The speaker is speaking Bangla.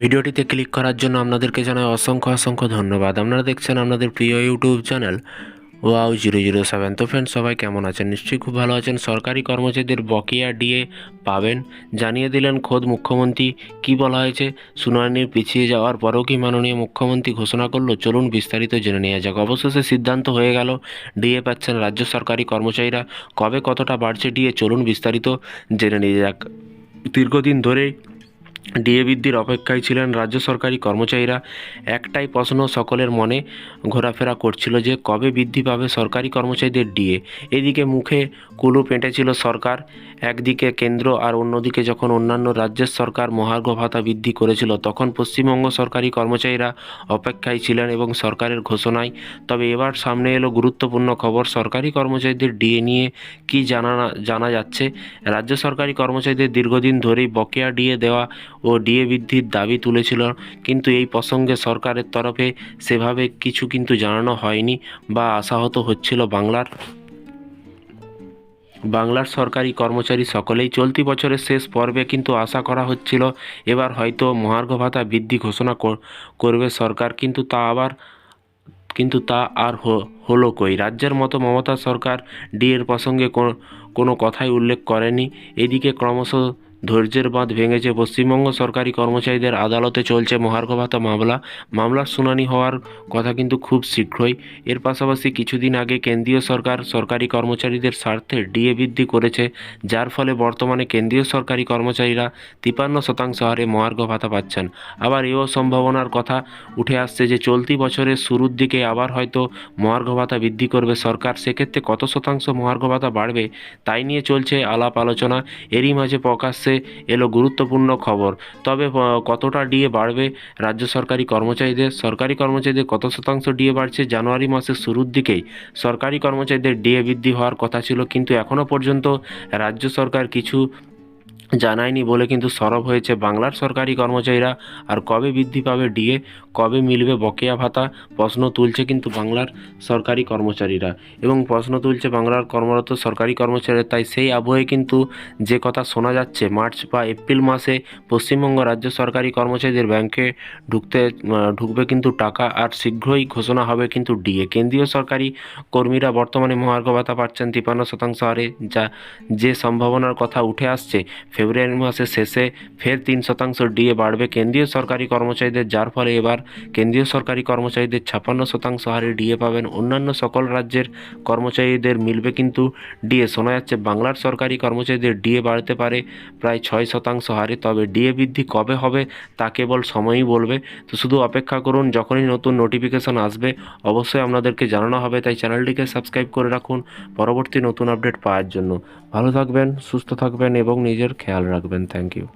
ভিডিওটিতে ক্লিক করার জন্য আপনাদেরকে জানাই অসংখ্য অসংখ্য ধন্যবাদ। আপনারা দেখছেন আপনাদের প্রিয় YouTube channel wow zero zero seven. তো ফ্রেন্ড সবাই কেমন আছেন? নিশ্চয়ই খুব ভালো আছেন। সরকারি কর্মচারীদের বকেয়া ডিএ পাবেন। জানিয়ে দিলেন খোদ মুখ্যমন্ত্রী কি বলা হয়েছে? শুনানি পিছিয়ে যাওয়ার পরেও কি মাননীয় মুখ্যমন্ত্রী ঘোষণা করল? চলুন বিস্তারিত জেনে নেওয়া যাক। অবশেষে সিদ্ধান্ত হয়ে গেল, ডিএ পাচ্ছেন রাজ্য সরকারি কর্মচারীরা। কবে কতটা বাড়ছে ডিএ? চলুন বিস্তারিত জেনে নিয়ে যাক। দীর্ঘদিন ধরেই ডিএ বৃদ্ধির অপেক্ষায় ছিলেন রাজ্য সরকারি কর্মচারীরা। একটাই প্রশ্ন সকলের মনে ঘোরাফেরা করছিল যে, কবে বৃদ্ধি পাবে সরকারি কর্মচারীদের ডিএ? এদিকে মুখে কুলু পেঁটেছিল সরকার, একদিকে কেন্দ্র আর অন্যদিকে যখন অন্যান্য রাজ্যের সরকার মহার্ঘ ভাতা বৃদ্ধি করেছিল, তখন পশ্চিমবঙ্গ সরকারি কর্মচারীরা অপেক্ষায় ছিলেন এবং সরকারের ঘোষণায়। তবে এবার সামনে এলো গুরুত্বপূর্ণ খবর, সরকারি কর্মচারীদের ডিএ নিয়ে কি জানা জানা যাচ্ছে? রাজ্য সরকারি কর্মচারীদের দীর্ঘদিন ধরেই বকেয়া ডিএ দেওয়া ও ডিএ বৃদ্ধির দাবি তুলেছিল। কিন্তু এই প্রসঙ্গে সরকারের তরফে সেভাবে কিছু কিন্তু জানানো হয়নি বা আশাহত হচ্ছিল বাংলার। বাংলার সরকারি কর্মচারী সকলেই চলতি বছরের শেষ পর্বে কিন্তু আশা করা হচ্ছিল এবার হয়তো মহার্ঘ ভাতা বৃদ্ধি ঘোষণা কর- করবে সরকার। কিন্তু তা আবার, কিন্তু তা আর হলো কই? রাজ্যের মতো মমতা সরকার ডিএর প্রসঙ্গে কোনো কথাই উল্লেখ করেনি। এদিকে ক্রমশ ধৈর্যের বাঁধ ভেঙেছে পশ্চিমবঙ্গ সরকারি কর্মচারীদের আদালতে চলছে মহার্ঘ ভাতা মামলা। মামলার শুনানি হওয়ার কথা কিন্তু খুব শীঘ্রই। এর পাশাপাশি কিছুদিন আগে কেন্দ্রীয় সরকার সরকারি কর্মচারীদের স্বার্থে ডিএ বৃদ্ধি করেছে, যার ফলে বর্তমানে কেন্দ্রীয় সরকারি কর্মচারীরা তিপান্ন শতাংশ হারে মহার্ঘ ভাতা পাচ্ছেন। আবার এও সম্ভাবনার কথা উঠে আসছে যে চলতি বছরের শুরুর দিকে আবার হয়তো মহার্ঘ ভাতা বৃদ্ধি করবে সরকার। সেক্ষেত্রে কত শতাংশ মহার্ঘ ভাতা বাড়বে তাই নিয়ে চলছে আলাপ আলোচনা। এরই মাঝে প্রকাশ্যে এলো গুরুত্বপূর্ণ খবর। তবে কতটা ডিএ বাড়বে রাজ্য সরকারি কর্মচারীদের? সরকারি কর্মচারীদের কত শতাংশ ডিএ বাড়ছে জানুয়ারি মাসের শুরুর দিকেই? সরকারি কর্মচারীদের ডিএ বৃদ্ধি হওয়ার কথা ছিল, কিন্তু এখনও পর্যন্ত রাজ্য সরকার কিছু জানায়নি বলে কিন্তু সরব হয়েছে বাংলার সরকারি কর্মচারীরা। আর কবে বৃদ্ধি পাবে ডিএ? কবে মিলবে বকেয়া ভাতা? প্রশ্ন তুলছে কিন্তু বাংলার সরকারি কর্মচারীরা। এবং প্রশ্ন তুলছে বাংলার কর্মরত সরকারি কর্মচারীরা। তাই সেই আবহে কিন্তু যে কথা শোনা যাচ্ছে, মার্চ বা এপ্রিল মাসে পশ্চিমবঙ্গ রাজ্য সরকারি কর্মচারীদের ব্যাংকে ঢুকতে ঢুকবে কিন্তু টাকা। আর শীঘ্রই ঘোষণা হবে কিন্তু ডিএ। কেন্দ্রীয় সরকারি কর্মীরা বর্তমানে মহার্ঘ ভাতা পাচ্ছেন তিপান্ন শতাংশ হারে। যা, যে সম্ভাবনার কথা উঠে আসছে ফেব্রুয়ারি মাসের শেষে ফের তিন শতাংশ ডিএ বাড়বে কেন্দ্রীয় সরকারি কর্মচারীদের, যার ফলে এবার কেন্দ্রীয় সরকারি কর্মচারীদের ছাপ্পান্ন শতাংশ হারে ডিএ পাবেন। অন্যান্য সকল রাজ্যের কর্মচারীদের মিলবে কিন্তু ডিএ। শোনা যাচ্ছে, বাংলার সরকারি কর্মচারীদের ডিএ বাড়তে পারে প্রায় ছয় শতাংশ হারে, তবে ডিএ বৃদ্ধি কবে হবে তা কেবল সময়ই বলবে। তো শুধু অপেক্ষা করুন, যখনই নতুন নোটিফিকেশন আসবে, অবশ্যই আপনাদেরকে জানানো হবে, তাই চ্যানেলটিকে সাবস্ক্রাইব করে রাখুন। পরবর্তী নতুন আপডেট পাওয়ার জন্য। ভালো থাকবেন, সুস্থ থাকবেন এবং নিজের খেয়াল রাখবেন থ্যাংক ইউ